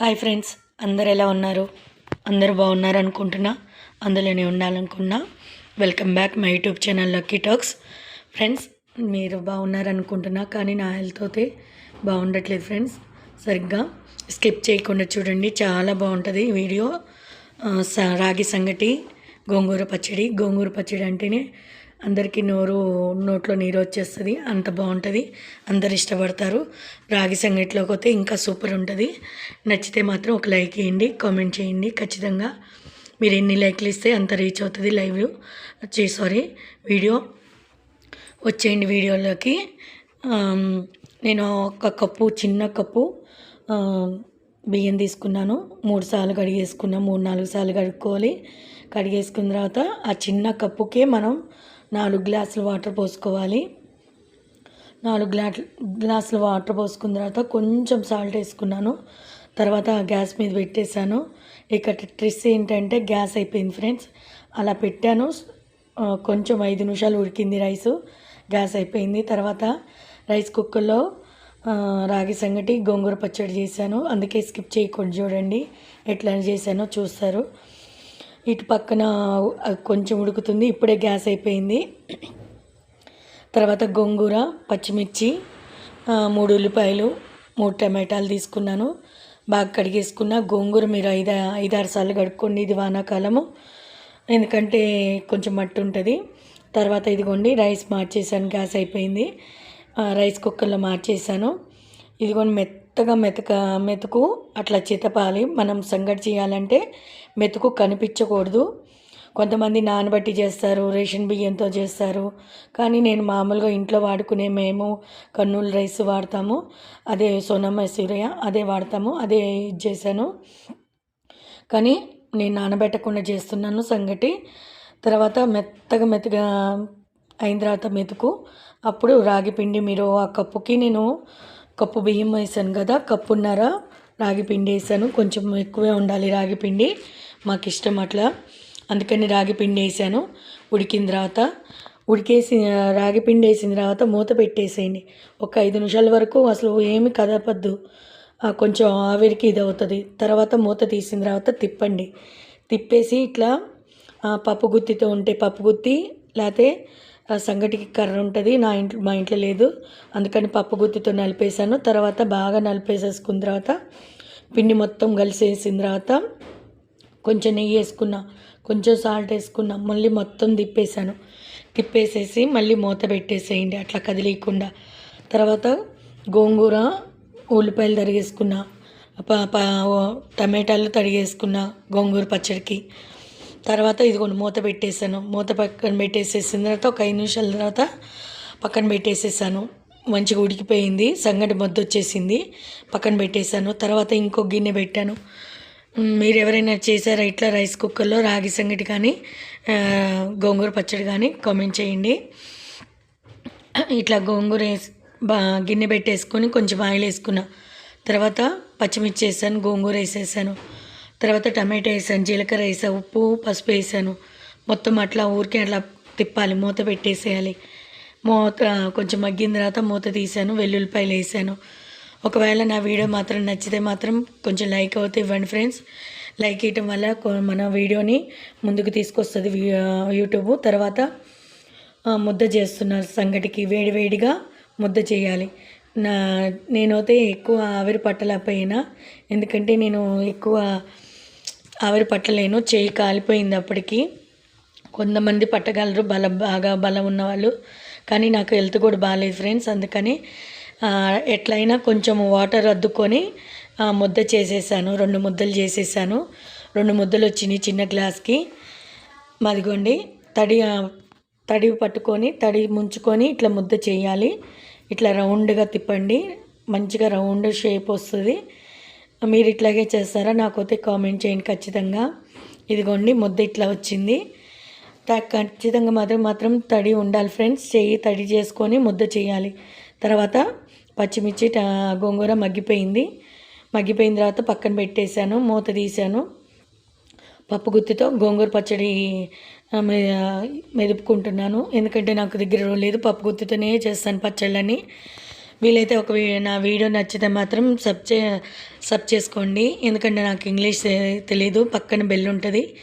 Hi friends అందరు ఎలా ఉన్నారు? అందరు బాగున్నారు అనుకుంటున్నా అందులోనే ఉండాలనుకున్నా. Welcome back my YouTube channel lucky talks. Friends మీరు బాగున్నారు అనుకుంటున్నా కానీ నా హెల్త్ అయితే బాగుండట్లేదు ఫ్రెండ్స్. సరిగ్గా స్కిప్ చేయకుండా చూడండి చాలా బాగుంటుంది ఈ వీడియో. స- రాగి సంగటి గోంగూర పచ్చడి. గోంగూర పచ్చడి అంటేనే అందరికీ నోరు నోట్లో నీరు వచ్చేస్తుంది అంత బాగుంటుంది. అందరు ఇష్టపడతారు. రాగి సంగటిలోకి పోతే ఇంకా సూపర్ ఉంటుంది. నచ్చితే మాత్రం ఒక లైక్ వేయండి కామెంట్ చేయండి. ఖచ్చితంగా మీరు ఎన్ని లైక్లు ఇస్తే అంత రీచ్ అవుతుంది లైవ్. చే సారీ వీడియో. వచ్చేయండి వీడియోలోకి. నేను ఒక కప్పు చిన్న కప్పు బియ్యం తీసుకున్నాను. మూడు సార్లు కడిగేసుకున్నాను మూడు నాలుగు సార్లు కడుక్కోవాలి. కడిగేసుకున్న తర్వాత ఆ చిన్న కప్పుకే మనం నాలుగు గ్లాసులు వాటర్ పోసుకోవాలి. నాలుగు గ్లా గ్లాసులు వాటర్ పోసుకున్న తర్వాత కొంచెం సాల్ట్ వేసుకున్నాను. తర్వాత గ్యాస్ మీద పెట్టేశాను. ఇక్కడ ట్రిస్ ఏంటంటే గ్యాస్ అయిపోయింది ఫ్రెండ్స్. అలా పెట్టాను. కొంచెం ఐదు నిమిషాలు ఉడికింది రైసు. గ్యాస్ అయిపోయింది. తర్వాత రైస్ కుక్కర్లో రాగి సంగటి గోంగూర పచ్చడి చేశాను. అందుకే స్కిప్ చేయకుండా చూడండి. ఎట్లా చేశానో చూస్తారు. ఇటు పక్కన కొంచెం ఉడుకుతుంది. ఇప్పుడే గ్యాస్ అయిపోయింది. తర్వాత గోంగూర పచ్చిమిర్చి మూడు ఉల్లిపాయలు మూడు టమాటాలు తీసుకున్నాను. బాగా కడిగేసుకున్న. గోంగూర మీరు ఐదు ఐదారు సార్లు కడుక్కోండి. ఇది వానాకాలము. ఎందుకంటే కొంచెం మట్టి ఉంటుంది. తర్వాత ఇదిగోండి రైస్ మార్చేసాను గ్యాస్ అయిపోయింది. రైస్ కుక్కర్లో మార్చేసాను ఇదిగోండి మెత్తగా మెతక మెతుకు అట్లా చితపాలి. మనం సంగటి చేయాలంటే మెతుకు కనిపించకూడదు. కొంతమంది నానబట్టి చేస్తారు రేషన్ బియ్యంతో చేస్తారు. కానీ నేను మామూలుగా ఇంట్లో వాడుకునే మేము కర్నూలు రైస్ వాడతాము. అదే సోనమ్మ సూర్య అదే వాడతాము అదే ఇది చేశాను. కానీ నేను నానబెట్టకుండా చేస్తున్నాను సంగటి. తర్వాత మెత్తగా మెత్తగా అయిన తర్వాత మెతుకు. అప్పుడు రాగి పిండి మీరు ఆ కప్పుకి నేను కప్పు బియ్యం వేసాను కదా కప్పున్నర రాగి పిండి వేసాను. కొంచెం ఎక్కువే ఉండాలి రాగి పిండి మాకు ఇష్టం అట్లా. అందుకని రాగి పిండి వేసాను. ఉడికిన తర్వాత ఉడికేసి రాగి పిండి వేసిన తర్వాత మూత పెట్టేసేయండి. ఒక ఐదు నిమిషాల వరకు అసలు ఏమి కదపద్దు. కొంచెం ఆవిరికి ఇది అవుతుంది తర్వాత మూత తీసిన తర్వాత తిప్పండి. తిప్పేసి ఇట్లా పప్పు గుత్తితో ఉంటే పప్పు గుత్తి లేకపోతే సంగటికి కర్ర ఉంటుంది నా ఇంట్లో మా ఇంట్లో లేదు. అందుకని పప్పు గుత్తితో నలిపేసాను తర్వాత బాగా నలిపేసేసుకున్న తర్వాత పిండి మొత్తం కలిసేసిన తర్వాత కొంచెం నెయ్యి వేసుకున్నా కొంచెం సాల్ట్ వేసుకున్నా మళ్ళీ మొత్తం తిప్పేసాను తిప్పేసేసి మళ్ళీ మూత పెట్టేసేయండి అట్లా కదిలేయకుండా తర్వాత గోంగూర ఉల్లిపాయలు తరిగేసుకున్నా టమాటాలు తరిగేసుకున్నా గోంగూర పచ్చడికి. తర్వాత ఇదిగోండి మూత పెట్టేసాను మూత పక్కన పెట్టేసేసిన తర్వాత ఒక ఐదు నిమిషాల తర్వాత పక్కన పెట్టేసేసాను. మంచిగా ఉడికిపోయింది సంగటి మొద్దు వచ్చేసింది పక్కన పెట్టేశాను. తర్వాత ఇంకో గిన్నె పెట్టాను. మీరు ఎవరైనా చేశారా ఇట్లా రైస్ కుక్కర్లో రాగి సంగటి కానీ గోంగూర పచ్చడి కానీ కామెంట్ చేయండి. ఇట్లా గోంగూర వేసి బా గిన్నె పెట్టేసుకొని కొంచెం ఆయిల్ వేసుకున్నా తర్వాత పచ్చిమిర్చి వేసాను గోంగూర వేసేసాను. తర్వాత టమాటా వేసాను జీలకర్ర వేసా ఉప్పు పసుపు వేసాను. మొత్తం అట్లా ఊరికే అట్లా తిప్పాలి మూత పెట్టేసేయాలి. మూత కొంచెం మగ్గిన తర్వాత మూత తీసాను వెల్లుల్లిపాయలు వేసాను. ఒకవేళ నా వీడియో మాత్రం నచ్చితే మాత్రం కొంచెం లైక్ అవుతే ఇవ్వండి ఫ్రెండ్స్. లైక్ ఇవ్వటం వల్ల కొ- మన వీడియోని ముందుకు తీసుకొస్తుంది యూట్యూబ్. తర్వాత ముద్ద చేస్తున్నారు సంగటికి వేడివేడిగా ముద్ద చేయాలి. నా నేనైతే ఎక్కువ ఆవిరి పట్టలేకపోయినా ఎందుకంటే నేను ఎక్కువ ఆవిరి పట్టలేను చేయి కాలిపోయింది అప్పటికి. కొంతమంది పట్టగలరు బలం బాగా బలం ఉన్నవాళ్ళు. కానీ నాకు హెల్త్ కూడా బాగాలేదు ఫ్రెండ్స్ అందుకని ఎట్లయినా కొంచెం వాటర్ అద్దుకొని ముద్ద చేసేసాను రెండు ముద్దలు చేసేసాను. రెండు ముద్దలు వచ్చినాయి చిన్న గ్లాస్కి. మదిగోండి తడి తడి పట్టుకొని తడి ముంచుకొని ఇట్లా ముద్ద చేయాలి. ఇట్లా రౌండ్గా తిప్పండి. మంచిగా రౌండ్ షేప్ వస్తుంది. మీరు ఇట్లాగే చేస్తారా? నాకైతే కామెంట్ చేయండి ఖచ్చితంగా. ఇదిగోండి ముద్ద ఇట్లా వచ్చింది. త- ఖచ్చితంగా మాత్రం మాత్రం తడి ఉండాలి ఫ్రెండ్స్. చెయ్యి తడి చేసుకొని ముద్ద చేయాలి. తర్వాత పచ్చిమిర్చి గోంగూర మగ్గిపోయింది. మగ్గిపోయిన తర్వాత పక్కన పెట్టేశాను మూత తీశాను. పప్పు గుత్తితో గోంగూర పచ్చడి మెదుపుకుంటున్నాను. ఎందుకంటే నాకు దగ్గర లేదు పప్పు గుత్తితోనే చేస్తాను పచ్చళ్ళని. వీలైతే ఒక వీ- నా వీడియో నచ్చితే మాత్రం సబ్ చే సబ్ చేసుకోండి. ఎందుకంటే నాకు ఇంగ్లీష్ తెలియదు పక్కన బెల్ ఉంటుంది.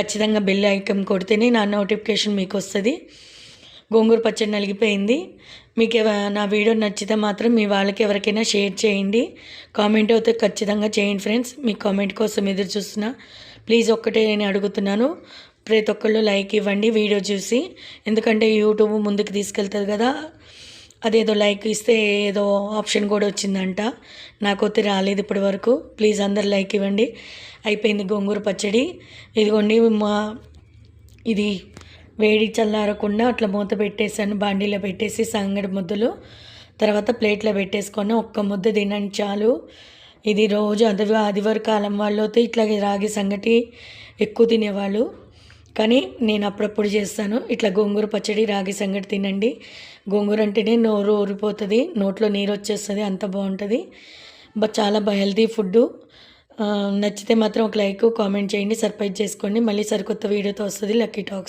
ఖచ్చితంగా బెల్ ఐకమ్ కొడితేనే నా నోటిఫికేషన్ మీకు వస్తుంది. గోంగూర పచ్చడి నలిగిపోయింది. మీకు నా వీడియో నచ్చితే మాత్రం మీ వాళ్ళకి ఎవరికైనా షేర్ చేయండి. కామెంట్ అయితే ఖచ్చితంగా చేయండి ఫ్రెండ్స్. మీ కామెంట్ కోసం ఎదురు చూస్తున్నా ప్లీజ్ ఒక్కటే నేను అడుగుతున్నాను. ప్రతి ఒక్కళ్ళు లైక్ ఇవ్వండి వీడియో చూసి. ఎందుకంటే యూట్యూబ్ ముందుకు తీసుకెళ్తుంది కదా. అదేదో లైక్ ఇస్తే ఏదో ఆప్షన్ కూడా వచ్చిందంట. నాకైతే రాలేదు ఇప్పటి వరకు. ప్లీజ్ అందరు లైక్ ఇవ్వండి. అయిపోయింది గోంగూర పచ్చడి. ఇదిగోండి మా ఇది వేడి చల్లారకుండా అట్లా మూత పెట్టేసాను బాండీలో పెట్టేసి సంగడి ముద్దలు. తర్వాత ప్లేట్లో పెట్టేసుకొని ఒక్క ముద్ద తినండి చాలు. ఇది రోజు అంత ఆదివారి కాలం వాళ్ళు అయితే ఇట్లా రాగి సంగటి ఎక్కువ తినేవాళ్ళు. కానీ నేను అప్పుడప్పుడు చేస్తాను. ఇట్లా గోంగూర పచ్చడి రాగి సంగటి తినండి. గోంగూర అంటేనే నోరు ఊరిపోతుంది నోట్లో నీరు వచ్చేస్తుంది అంత బాగుంటుంది. చాలా హెల్తీ ఫుడ్ నచ్చితే మాత్రం ఒక లైక్ కామెంట్ చేయండి సర్ప్రైజ్ చేసుకోండి. మళ్ళీ సరికొత్త వీడియోతో వస్తుంది లక్కీ టాక్స్.